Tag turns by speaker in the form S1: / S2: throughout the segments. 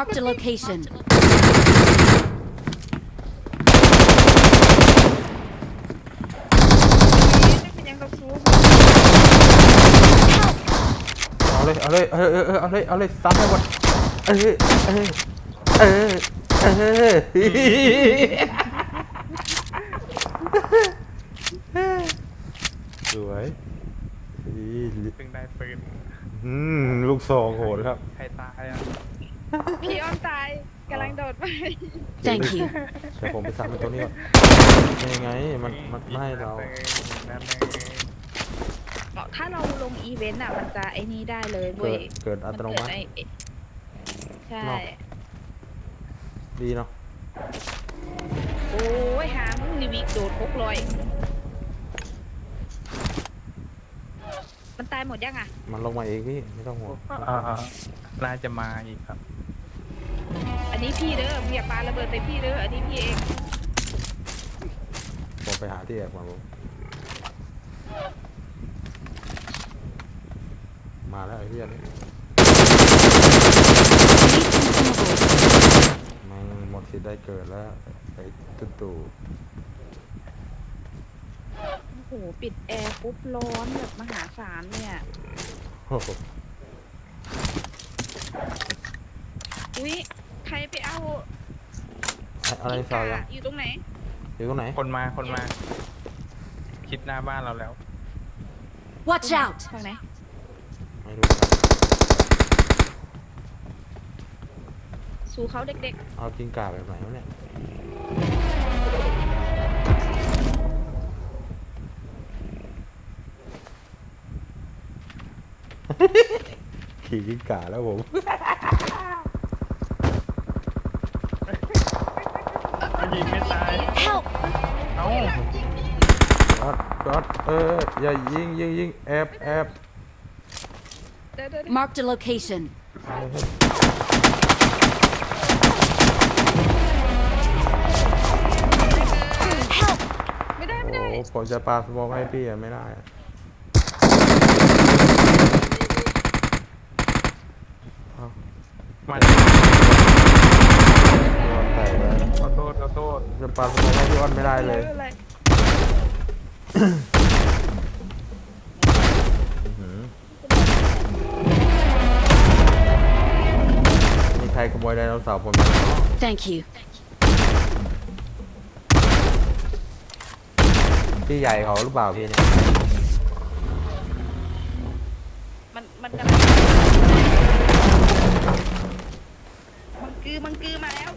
S1: Marked a location.
S2: เป็นยังกับซู
S3: เอาเลย เอาเลย เออเออเออเอาเลย เอาเลยซัดให้หมดเออเออเออเออสวยอี
S4: เพิ่งได้ปืน
S3: อืมลูกซองโหดครับ
S4: ใครตายอะ
S2: พี่อ้อมตายกำลังโดดไป
S1: Thank you.
S3: เดี๋ยวผมไปซ้ำเป็นตัวนี้ก่อนยังไงมันมันไม่ให้เรา
S4: นั่นเอง
S2: ถ้าเราลงอีเวนต์อะ มันจะไอ้นี่ได้เลยเว้
S3: เกิ
S2: ย
S3: ดเกิดอัตโนมัติ
S2: ไอ้ใช่
S3: เนาะ ดีเนาะ
S2: โอ้ยหามึงนิวิกโดดพกลอย มันตายหมดยังอะ
S3: มันลงมาเองพี่ไม่ต้องห่วง
S4: อ่าน่าจะมาอีกครับ
S2: อั นนี้พี่เด้อมึงอย่าปาระเบิดใส่พี่เด้ออันนี้พี่เอง
S3: ผมไปหาที่แอบมาผมมาแล้วไอ้เหี้ยนี่
S1: Need consumables.
S3: มันหมดสิทธิ์ได้เกิดแล้วไอ้ตุ๊ตู่
S2: โอ้โหปิดแอร์ปุ๊บร้อนแบบมหาศาลเนี่ย
S3: โอ้โห
S2: อุ้ย ใครไปเอา
S3: อะไร
S2: อี
S3: สาว
S2: กา
S3: ยัง
S2: อยู่ตรงไหน
S3: อยู่ตรงไหน
S4: คนมาคนมา คิดหน้าบ้านเราแล้ว
S1: Watch out.
S2: ทางไหน
S3: ไม่รู้
S2: สู่เขาเด็ก
S3: เอากินกาแบบไหนวะเนี่ย ขี่กินกาแล้วผม
S4: ยิงไม่ตาย
S1: Help.
S4: เอ้า
S3: ดอดดอดเอออย่ายิงยิงยิงแอบแอบ
S2: ๆเดี๋ยวเดี๋ยว
S1: Marked a location.
S2: ไม่ได้ไม่ได้
S3: โอ้ผมจะปาสโมองให้พี่อะไม่ได้อะเอา
S4: มา
S3: พี่ออนแตกแล้ว
S4: ขอโท ษขอโทษ
S3: จะปาสโมองให้พี่ออนไม่ได้เลย
S2: ไม่เป็นไร
S3: อื้อหือมีใครขโมยไดโนเสาร์ผมไหม
S1: Thank you.
S3: พี่ใหญ่เขาหรือเปล่าพี่เนี่ย
S2: มันมันกำลังมังกือมังกือมาแล้ว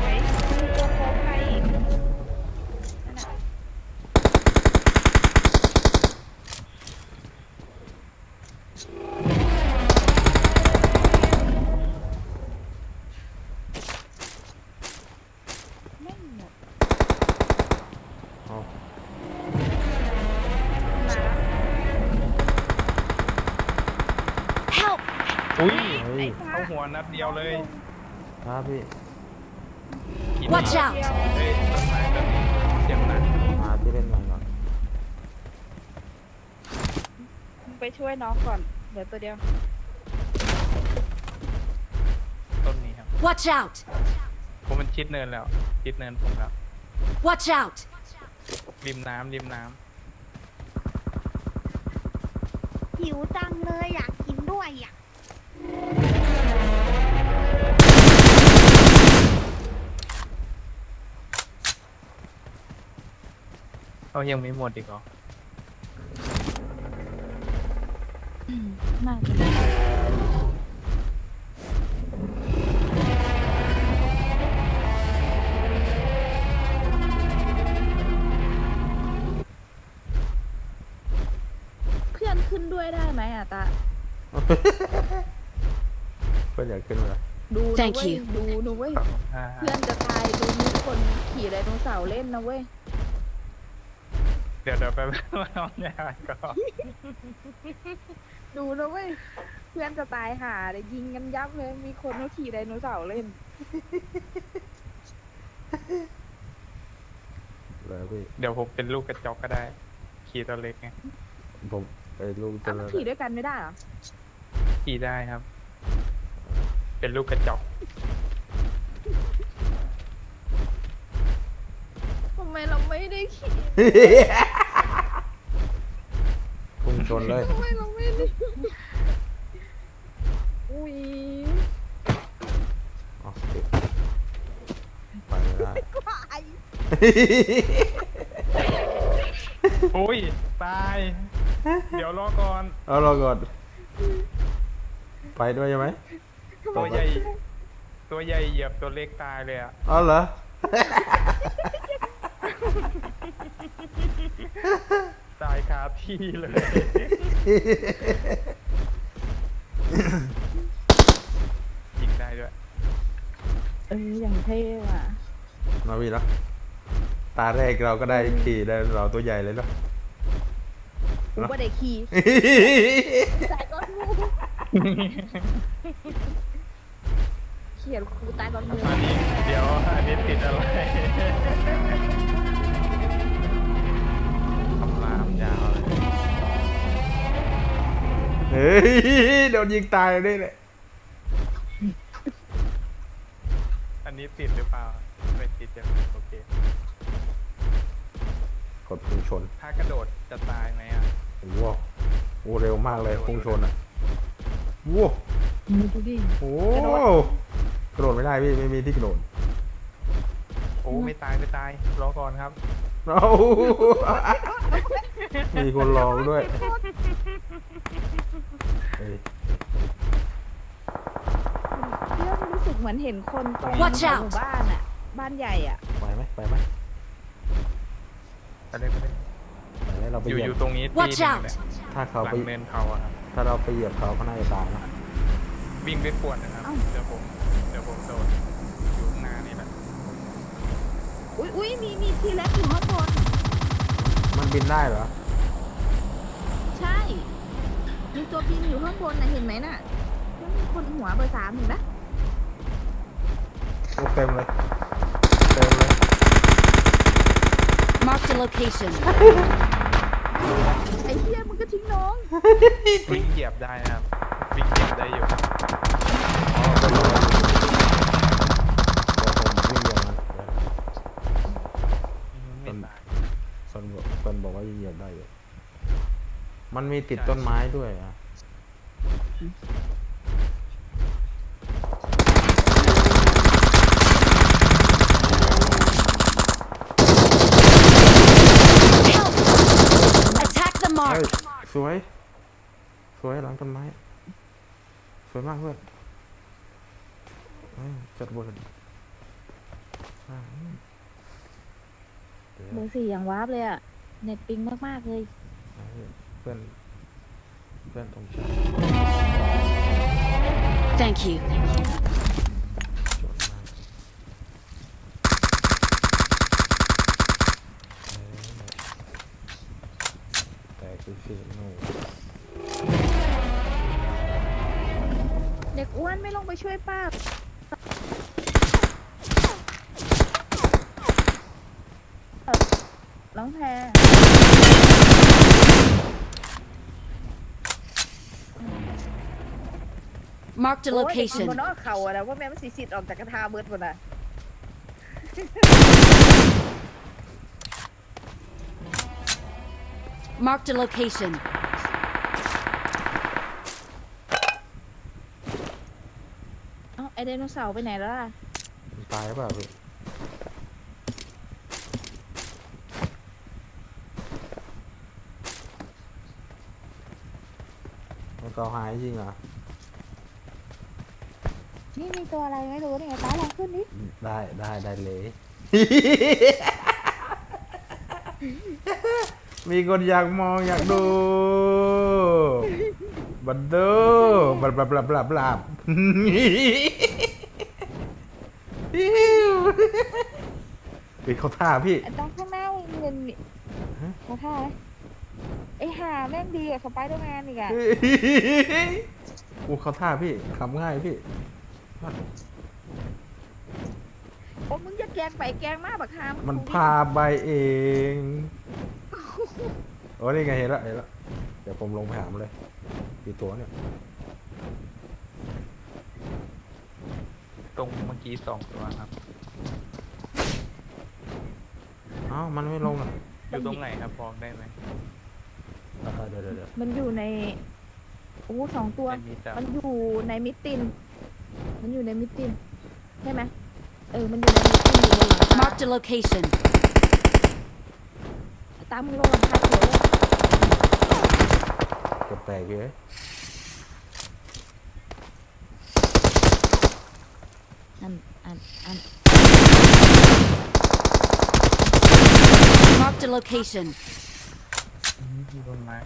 S2: ไหนตัวโคใครนั่นน่ะไม่หมด
S3: เอา
S1: Help.
S4: อุ้ย
S3: เฮ้ย
S4: เข้าหัวนัด เดียวเลย
S3: ครับพี่
S4: กิน
S1: Watch
S4: มา
S1: out.
S4: เฮ้ยต้นไม้ต้นนี้เจ็บหนัก
S3: หาที่เล่นใหม่ก่อน
S2: มึงไปช่วยน้องก่อนเดี๋ยวตัวเดียว
S4: ต้นนี้ครับ
S1: Watch out.
S4: ผมมันชิดเนินแล้ว ชิดเนินผมแล้ว
S1: Watch out.
S4: ริมน้ำริมน้
S5: หิวจังเลยอยากกินด้วยอะำ
S4: เขายังไม่หมดอีกเหรอ
S2: น่าจะได้เพื่อนขึ้นด้วยได้ไหมอะตา
S3: เพื่อนอยากขึ้นเลย
S2: ดูนะ
S1: Thank
S2: เว้ย
S1: you
S2: ดูนะเว้ย
S4: อ่า
S2: เพื่อนจะตายดูมีคนขี่ไดโนเสาร์เล่นนะเว้ย
S4: เดี๋ยวเดี๋ยวไปเอายาก่อน
S2: ดูนะเว้ยเพื่อนจะตายห่าเลยยิงกันยับเลย มีคนเขาขี่ไดโนเสาร์เล่น
S3: เลยพี่
S4: เดี๋ยวผมเป็นลูกกระจอกก็ได้ ขี่ตัวเล็กไง
S3: ผมไอ้ลูกตั
S2: อ้าวว
S3: นั้
S2: มัน
S3: น
S2: ขี่ด้วยกันไม่ได้เหรอ
S4: ขี่ได้ครับ เป็นลูกกระจอก
S2: ทำไมเราไม่ได้ขี่
S3: พุ่ง ชนเลย
S2: ทำไมเราไม่ได้อุ้ย
S3: อ๋อติดไปไม่ได้
S2: กวาย
S4: โอ้ย ตาย เดี๋ยวรอก่อน
S3: เอาเราก่อนไปด้วยใช่ไหม
S4: ตัวใหญ่ ตัวใหญ่เหยียบตัวเล็กตายเลยอะ
S3: เอาเหรอ
S4: ตายคาที่เลยยิงได้ด้วย
S2: เอออย่างเท่ว่ะ
S3: มาพี่เนาะตาแรกเราก็ได้ขี่ได้เราตัวใหญ่เลยเนาะ
S2: กูก็ได้ขี่ตายก่อนมูเขียนกูตายก่อนมู
S4: อันนี้เดี๋ยวอันนี้ติดอะไร ยาวเลย
S3: เฮ้ยโดนยิงตายเลยเลย
S4: อันนี้ติดหรือเปล่า ไม่ติดจะโอเค
S3: กดพุ่งชน
S4: ถ้ากระโดดจะตายไหมอะ
S3: โอ้โหโอ้เร็วมากเลยพุ่งชนอะว้าว
S2: มึงดูดิ
S3: โอ้กระโดดไม่ได้พี่ไม่มีที่กระโดด
S4: โอ้ไม่ตายไม่ตายรอก่อนครับ
S3: เอามีคนลองด้วยเฮ้ย
S2: เรื่องรู้สึกเหมือนเห็นคนตรง
S1: Watch
S2: ห
S1: out
S2: มู่บ้านอะ บ้านใหญ่อะ
S3: ไปไหมไปไหม
S4: ไปเลยไปเลย
S3: ไปไหมเราไป
S4: อยู่
S3: เหยี
S4: อยยู่
S3: บ
S4: ตรงนี้
S1: Watch
S4: ที่หนึ่ง
S1: out
S4: แหละ
S3: ถ้าเขา
S4: หลั
S3: ไป
S4: งเนินเขาอะครับ
S3: ถ้าเราไปเหยียบเขาเขาน่าจะตายนะ
S4: วิ่งไปปวดนะครับ
S2: เอ้า
S4: เดี๋ยวผม เดี๋ยวผมโดดอยู่ข้างหน้านี่แหละ
S2: อุ้ยอุ้ยมีมีทีเล็กอยู่ข้างบน
S3: มันบินได้เหรอ
S2: ใช่ มีตัวบินอยู่ข้างบนนะเห็นไหมน่ะแล้วมีคนหัวเบอร์สามเห็นปะ
S3: โอ้เต็มเลย เต็มเลย
S1: Marked a location.
S2: ไอ้เหี้ยมึงก็ทิ้งน้อง
S4: วิ่งเหยียบได้นะครับ
S3: มันมีติดต้นไม้ด้วยอะ
S1: Help! Attack the
S3: เฮ้ย
S1: mark.
S3: สวย สวยหลังต้นไม้ สวยมากเพื่อนเฮ้ยจัดบนอ่าเดี๋ยว
S2: เบอร์สี่อย่างวาร์ปเลยอะเน็ตปิงมาก ๆ เลย
S3: เพื่อนเพื่อนตรงชา
S1: Thank you.
S3: ชนมากเออแต่คือฟิลโน่
S2: เด็กอ้วนไม่ลงไปช่วยป้า น้องแพร
S1: Marked a
S2: โอ้ยเด็ก
S1: location.
S2: มันบนนอกเขาอะนะว่าแม่มันสีสิทธิ์ออกจากกระทาเบิดหมดอะ
S1: Marked a location.
S2: เอ้าไอไดโนเสาร์ไปไหนแล้วล่ะ
S3: มันตายหรือเปล่าพี่มันเกาหายจริงเหรอ
S2: นี่มีตัวอะไรไม่รู้นี่ไงตาลองขึ้นดิ
S3: ได้ได้ได้เลย มีคนอยากมองอยากดู บันดูบลับบับบับบับบับปิดเขาท่าพี่
S2: ไอ้ตรงข้างหน้ามีเงินมี
S3: ฮะ
S2: เขาท่าไหมไอ้ห่าแม่งดีกว่าสไปเดอร์แมนอีกอะ
S3: โอ้เขาท่าพี่ขำง่ายพี่
S2: โอ้มึงจะแกล้งไปแกล้งมากบักฮาม
S3: มันพาไปเอง โอ้นี่ไงเห็นแล้วเห็นแล้วดี๋ยวผมลงไปหามันเลยกี่ตัวเนี่ย
S4: ตรงเมื่อกี้สองตัวครับ
S3: เอ้ามันไม่ลงอะ
S4: อยู่ตรงไหนครับบอกได้ไหม
S3: เออเดี๋ยวเดี๋ยวเดี๋ยว
S2: มันอยู่ในโอ้สองตัว
S4: ไม่มีจับ
S2: มันอยู่ในมิดติน มันอยู่ในมิดตินใช่ไหมเออ มันอยู่ในมิดตินอยู่บนหลังคา
S1: Marked a location.
S2: ตามมึงลงหลังคาเขียวเลย
S3: เกับแตกเลย
S2: อัน อัน อัน
S1: Marked a location.
S4: อยู่ต้นไม้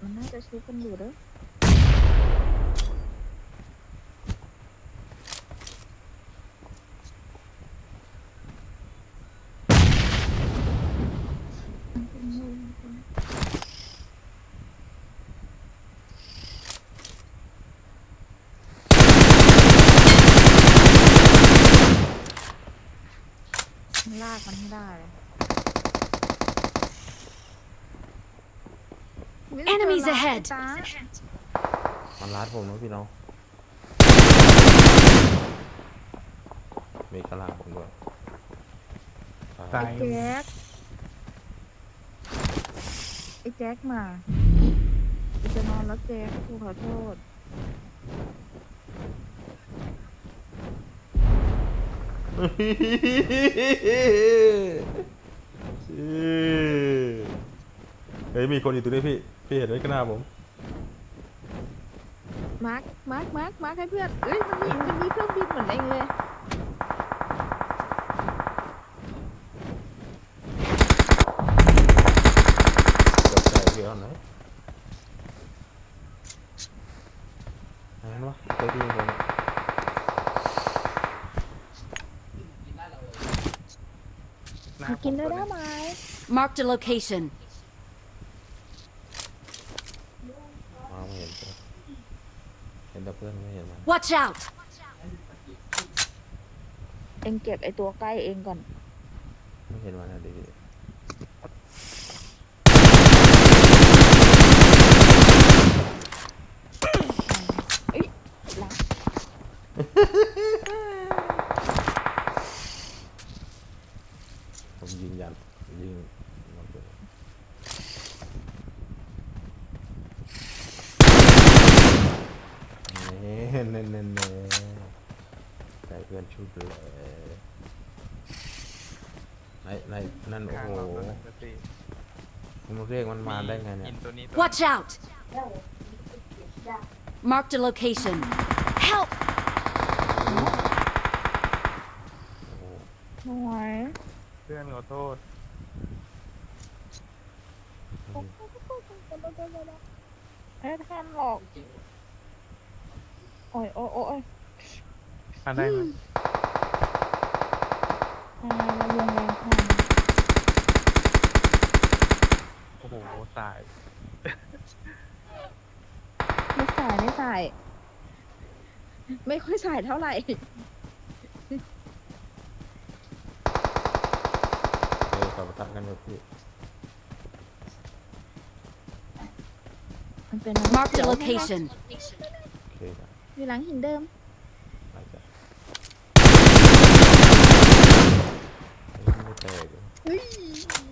S2: มันน่าจะ ชุบกันอยู่เด้อลากมันให้ได้เลย
S1: Enemies ahead
S2: ตา
S3: มันรัดผมนะพี่น้องมีกระลาผมด้วย
S4: ตาย
S2: ไอ้แจ็คไอ้แจ็คมากูจะนอนแล้วแจ็คกูขอโทษ
S3: เฮ้ยมีคนอยู่ตรงนี้พี่ พี่เห็นไหมข้างหน้าผม
S2: มาร์คมาร์คมาร์คมาร์คให้เพื่อนเอ้ยมันมีมันมีเครื่องบินเหมือนเองเลย
S3: เกับแตกเยอะไหนไหนวะเจอที่ผมอะ
S4: หน้า
S2: กินได้
S4: ผม
S2: ได้ไหม
S1: Marked a location.
S3: มาไม่เห็นตัวเห็นแต่เพื่อนไม่เห็นมัน
S1: Watch out!
S2: เองเก็บไอตัวใกล้เองก่อน
S3: ไม่เห็นมันนะดิพี่
S2: เอ้ยหลัง
S3: ผมยิงยันยิงมันเลยเน่เน่เน่เน่ใส่เพื่อนชุดเลยในในนั่นโอ้
S4: ข้าง
S3: โห
S4: เราตัวนั้นก็ตี
S3: ผม เรียกมันมาได้ไงเนี่ย
S4: อินตัวนี้ตัว
S1: Watch out! Marked a location. Help!
S3: โอ้โห
S2: หน่อย
S4: เพื่อนขอโทษ
S2: ไม่ทันหรอก โอ้ยโอ้ยโอ้ย
S4: อ่านได้ไหม
S2: ทำไมเราวงแรงขนาดนี้
S4: โอ้โหตาย
S2: ไม่สายไม่สาย ไม่ค่อยสายเท่าไหร่
S3: เออกับปะทะกันเลยพี่
S2: มันเป็น
S1: Marked a
S2: เดี๋ยว
S1: location.
S3: โอเคครับ
S2: อยู่หลังหินเดิม
S3: ไปจ้ะเอ้ยไม่แตกเหรอ
S2: เฮ้ย
S3: แตกไ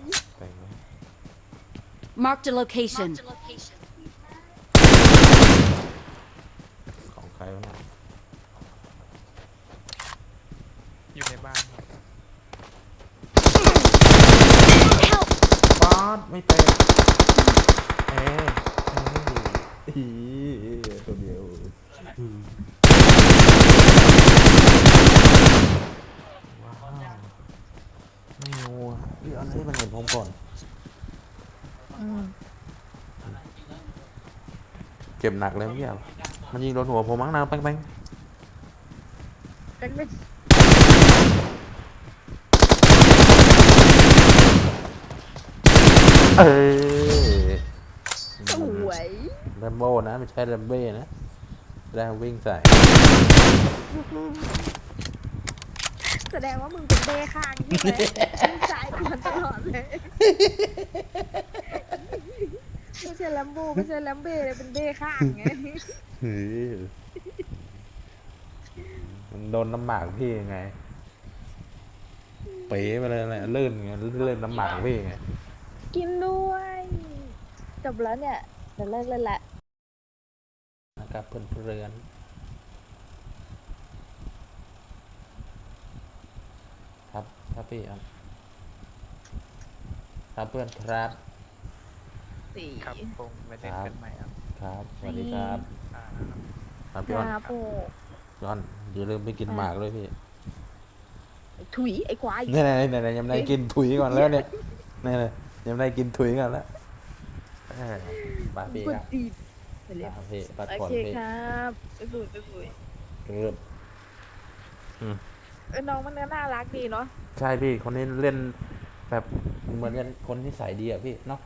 S3: หม
S1: Marked a location.
S3: ของใครวะเนี่ย
S4: อยู่ในบ้านครับ
S1: Help!
S3: ปาดไม่แตกเอ๊ะเอ้ยอีตัวเดียวอืมว้าวไม่งัวเดี๋ยวอันนี้มันเห็นผมก่อน
S2: อืม
S3: เจ็บหนักเลยเมื่อกี้อะมันยิงโดนหัวผมมั้งนะแป้งแป้ง
S2: เป็นเป็น
S3: เอ้ย
S2: สวย
S3: แรมโบ้นะไม่ใช่แรมเบ้นะแรงวิ่งใส่
S2: แสดงว่ามึงเป็นเบคางใช่ไหมมึงสายกวนตลอดเลย ไม่ใช่แลมโบไม่ใช่แลมเบ้เลยเป็นเบคางไง
S3: เฮ้ยมันโดนน้ำหมากพี่ไง เป๋ไปเลยแหละลื่นไงลื่นน้ำหมากพี่ไง
S2: กินด้วย จบแล้วเนี่ยเดี๋ยวเลิกเล่นละ
S3: นะครับเพื่อนเพื่อนครับครับพี่ครับครับเพื่อนครับ
S2: สี่
S4: ครับผมไปเล่นกันใหม่ครับ
S3: ครับสวัสดีครับ
S4: อ่า
S3: ครับพี่อ้อน
S2: ครับโอ้
S3: พี่อ้อนอย่าลืมไปกินหมากด้วยพี่
S2: ถุยไอ้ควาย
S3: นี่นี่นี่นี่ยังไม่ได้กินถุยก่อนแล้วเนี่ยนี่เลยยังไม่ได้กินถุยก่อนแล้วเออปาพี่
S2: กด
S3: ครับ
S2: ตีนไปเรียบ
S3: ปาพี่ปัด
S2: โอ
S3: ผ่อน
S2: เค
S3: พี่
S2: ครับไปบุยไปบุย
S3: เกือบ
S2: เออน้องมันก็น่ารักดีเนาะ
S3: ใช่พี่คนนี้เล่นแบบเหมือนกันคนที่ใส่ดีอะพี่เนาะ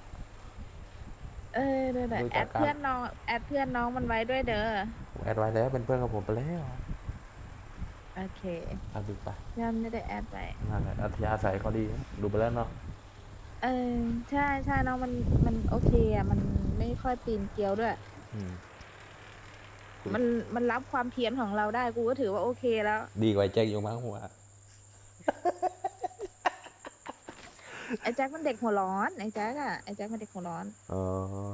S2: เออเดี๋ยว
S3: รู้
S2: แอ
S3: จัก
S2: ด
S3: กัน
S2: เพื่อนน้องแอดเพื่อนน้องมันไว้ด้วยเด้อ
S3: ผมแอดไว้แล้วเป็นเพื่อนกับผมไปแล้ว
S2: โอเค
S3: ครับดูไป
S2: ย่อนไม่ได้แอดไว้
S3: นั่นแหละอัธยาศัยเขาดีดูไปแล้วเนาะ
S2: เออใช่ใช่น้องมันมันโอเคอะมันไม่ค่อยปีนเกลียวด้วย
S3: อืม
S2: มันมันรับความเพียรของเราได้กูก็ถือว่าโอเคแล้ว
S3: ดีกว่าไอ้แจ็คอยู่มั้งหัว
S2: ไอ้แจ็คมันเด็กหัวร้อนไอ้แจ็คอะไอ้แจ็คมันเด็กหัวร้อน
S3: เออ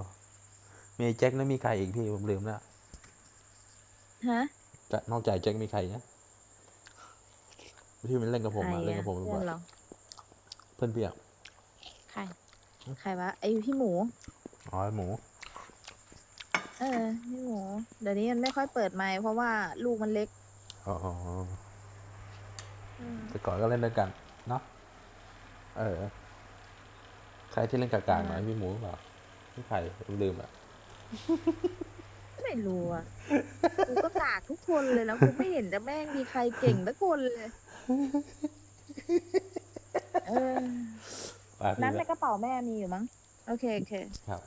S3: มีไอ้แจ็คแล้วมีใครอีกพี่ผมลืมแล้ว
S2: ฮะ
S3: จะนอกจากแจ็คมีใครนะที่มันเล่นกับผม
S2: ใคร
S3: อะเล่นกับผม
S2: เพื่
S3: บ่
S2: อ
S3: อนย
S2: เรา
S3: เพื่อนพี่อะ
S2: ใครใครวะไอ้พี่หมู
S3: อ๋อไอ้หมู
S2: เออพี่หมูเดี๋ยวนี้มันไม่ค่อยเปิดไมค์เพราะว่าลูกมันเล็ก
S3: อ๋อ
S2: อืม
S3: แต่ก่อนก็เล่นด้วยกันเนาะเออ ใครที่เล่นกากๆหน่อยพี่หมูเปล่าพี่ใครลืมอะ
S2: ไม่รู้อะกูก็กากทุกคนเลยนะกูไม่เห็นจะแม่งมีใครเก่งสักคนเลยเออ
S3: อะพี่
S2: นั้นใน
S3: ละ
S2: กระเป๋าแม่มีอยู่มั้ง โอเค โอเค
S3: ครับ